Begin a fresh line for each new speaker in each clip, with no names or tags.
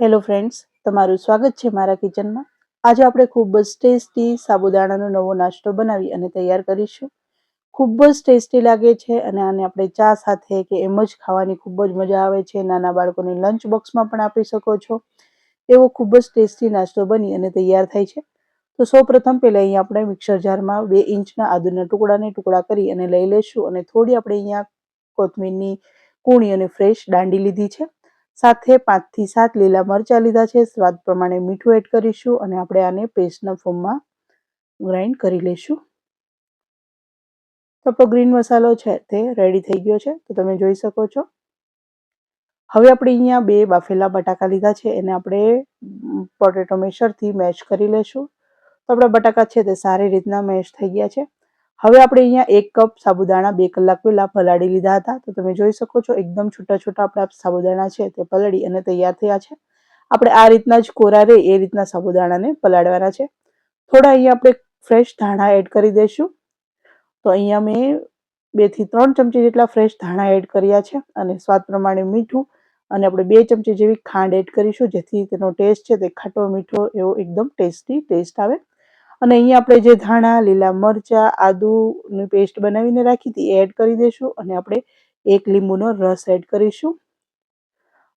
Hello friends તમારું સ્વાગત છે મારા કિચનમાં. આજે આપણે ખૂબ જ ટેસ્ટી સાબુદાણાનો નવો નાસ્તો બનાવી અને તૈયાર કરીશું. ખૂબ જ ટેસ્ટી લાગે છે અને આને આપણે ચા સાથે કે એમ જ ખાવાની ખૂબ જ મજા આવે છે. નાના બાળકોને લંચ બોક્સમાં પણ આપી શકો છો. એવો ખૂબ જ ટેસ્ટી નાસ્તો બની અને તૈયાર થાય છે. તો સૌ પ્રથમ પહેલાં અહીંયા આપણે મિક્સર જારમાં બે ઇંચના આદુના ટુકડાને ટુકડા કરી અને લઈ લઈશું અને થોડી આપણે અહીંયા કોથમીરની કૂણી અને ફ્રેશ દાંડી લીધી છે. સાથે પાંચથી સાત લીલા મરચાં લીધા છે. સ્વાદ પ્રમાણે મીઠું એડ કરીશું અને આપણે આને પેસ્ટના ફોર્મમાં ગ્રાઇન્ડ કરી લઈશું. તો ગ્રીન મસાલો છે તે રેડી થઈ ગયો છે. તો તમે જોઈ શકો છો. હવે આપણે અહીંયા બે બાફેલા બટાકા લીધા છે. એને આપણે પોટેટો મેશરથી મેશ કરી લેશું તો આપણા બટાકા છે તે સારી રીતના મેશ થઈ ગયા છે. હવે આપણે અહીંયા એક કપ સાબુદાણા બે કલાક પહેલા પલાળી લીધા હતા. તો તમે જોઈ શકો છો, એકદમ છૂટા છૂટા આપણા સાબુદાણા છે, તે પલાળી અને તૈયાર થયા છે. આપણે આ રીતના જ કોરા રહે એ રીતના સાબુદાણાને પલાળવાના છે. થોડા અહીંયા આપણે ફ્રેશ ધાણા એડ કરી દઈશું. તો અહીંયા મેં બેથી ત્રણ ચમચી જેટલા ફ્રેશ ધાણા એડ કર્યા છે અને સ્વાદ પ્રમાણે મીઠું અને આપણે બે ચમચી જેવી ખાંડ એડ કરીશું, જેથી તેનો ટેસ્ટ છે તે ખાટો મીઠો એવો એકદમ ટેસ્ટી ટેસ્ટ આવે. અને અહીંયા આપણે જે ધાણા, લીલા મરચાં, આદુની પેસ્ટ બનાવીને રાખી હતી એડ કરી દઈશું અને આપણે એક લીંબુનો રસ એડ કરીશું.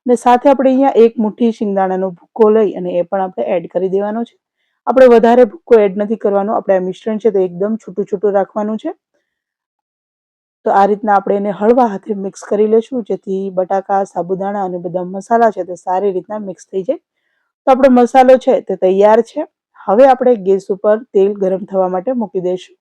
અને સાથે આપણે અહીંયા એક મુઠ્ઠી શિંગદાણાનો ભૂક્કો લઈ અને એ પણ આપણે એડ કરી દેવાનો છે. આપણે વધારે ભૂક્કો એડ નથી કરવાનો, આપણે આ મિશ્રણ છે તે એકદમ છૂટું છૂટું રાખવાનું છે. તો આ રીતના આપણે એને હળવા હાથે મિક્સ કરી લઈશું જેથી બટાકા, સાબુદાણા અને બધા મસાલા છે તે સારી રીતના મિક્સ થઈ જાય. તો આપણો મસાલો છે તે તૈયાર છે. હવે આપણે ગેસ ઉપર તેલ ગરમ થવા માટે મૂકી દઈશું.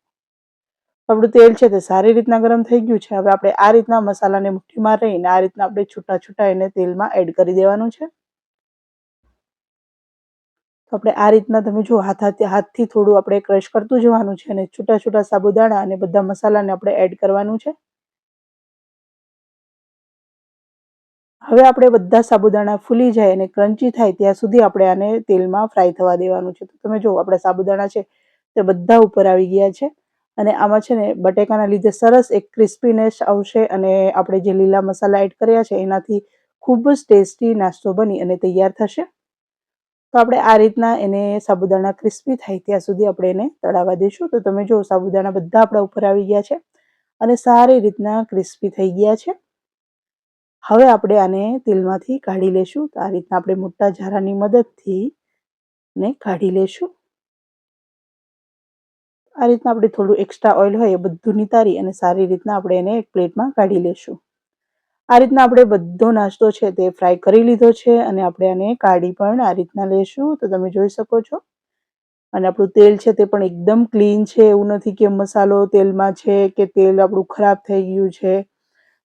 આપણું તેલ છે તે સારી રીતના ગરમ થઈ ગયું છે. હવે આપણે આ રીતના મસાલાને મુઠ્ઠીમાં રહીને આ રીતના આપણે છૂટા છૂટા એને તેલમાં એડ કરી દેવાનું છે. તો આપણે આ રીતના તમે જો હાથ, હાથથી થોડું આપણે ક્રશ કરતું જવાનું છે અને છૂટા છૂટા સાબુદાણા અને બધા મસાલાને આપણે એડ કરવાનું છે. હવે આપણે બધા સાબુદાણા ફૂલી જાય અને ક્રન્ચી થાય ત્યાં સુધી આપણે આને તેલમાં ફ્રાય થવા દેવાનું છે. તો તમે જુઓ, આપણા સાબુદાણા છે તે બધા ઉપર આવી ગયા છે અને આમાં છે ને બટેકાના લીધે સરસ એક ક્રિસ્પીનેસ આવશે અને આપણે જે લીલા મસાલા એડ કર્યા છે એનાથી ખૂબ જ ટેસ્ટી નાસ્તો બની અને તૈયાર થશે. તો આપણે આ રીતના એને સાબુદાણા ક્રિસ્પી થાય ત્યાં સુધી આપણે એને તળાવવા દઈશું. તો તમે જો સાબુદાણા બધા આપણા ઉપર આવી ગયા છે અને સારી રીતના ક્રિસ્પી થઈ ગયા છે. હવે આપણે આને તેલમાંથી કાઢી લેશું. તો આ રીતના આપણે મોટા ઝારાની મદદથી ને કાઢી લેશું. આ રીતના આપણે થોડું એક્સ્ટ્રા ઓઇલ હોય એ બધું નિતારી અને સારી રીતના આપણે એને એક પ્લેટમાં કાઢી લેશું. આ રીતના આપણે બધો નાસ્તો છે તે ફ્રાય કરી લીધો છે અને આપણે આને કાઢી પણ આ રીતના લેશું. તો તમે જોઈ શકો છો. અને આપણું તેલ છે તે પણ એકદમ ક્લીન છે. એવું નથી કે મસાલો તેલમાં છે કે તેલ આપણું ખરાબ થઈ ગયું છે.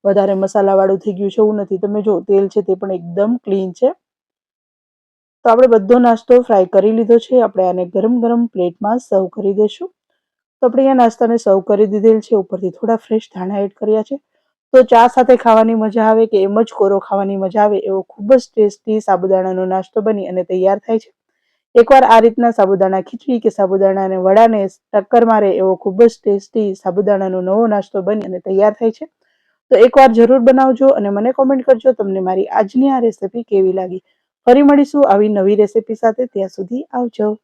વધારે મસાલાવાળું થઈ ગયું છે, એવું નથી. તમે જો, તેલ છે તે પણ એકદમ ક્લીન છે. તો આપણે બધો નાસ્તો ફ્રાય કરી લીધો છે. આપણે આને ગરમ ગરમ પ્લેટમાં સર્વ કરી દઈશું. તો આપણે અહીંયા નાસ્તાને સર્વ કરી દીધેલ છે. ઉપરથી થોડા ફ્રેશ ધાણા એડ કર્યા છે. તો ચા સાથે ખાવાની મજા આવે કે એમ જ કોરો ખાવાની મજા આવે એવો ખૂબ જ ટેસ્ટી સાબુદાણાનો નાસ્તો બની અને તૈયાર થાય છે. એકવાર આ રીતના સાબુદાણા ખીચડી કે સાબુદાણાને વડાને ટક્કર મારે એવો ખૂબ જ ટેસ્ટી સાબુદાણાનો નવો નાસ્તો બની અને તૈયાર થાય છે. તો એકવાર જરૂર બનાવજો અને મને કોમેન્ટ કરજો, તમને મારી આજની આ રેસીપી કેવી લાગી. ફરી મળીશું આવી નવી રેસીપી સાથે, ત્યાં સુધી આવજો.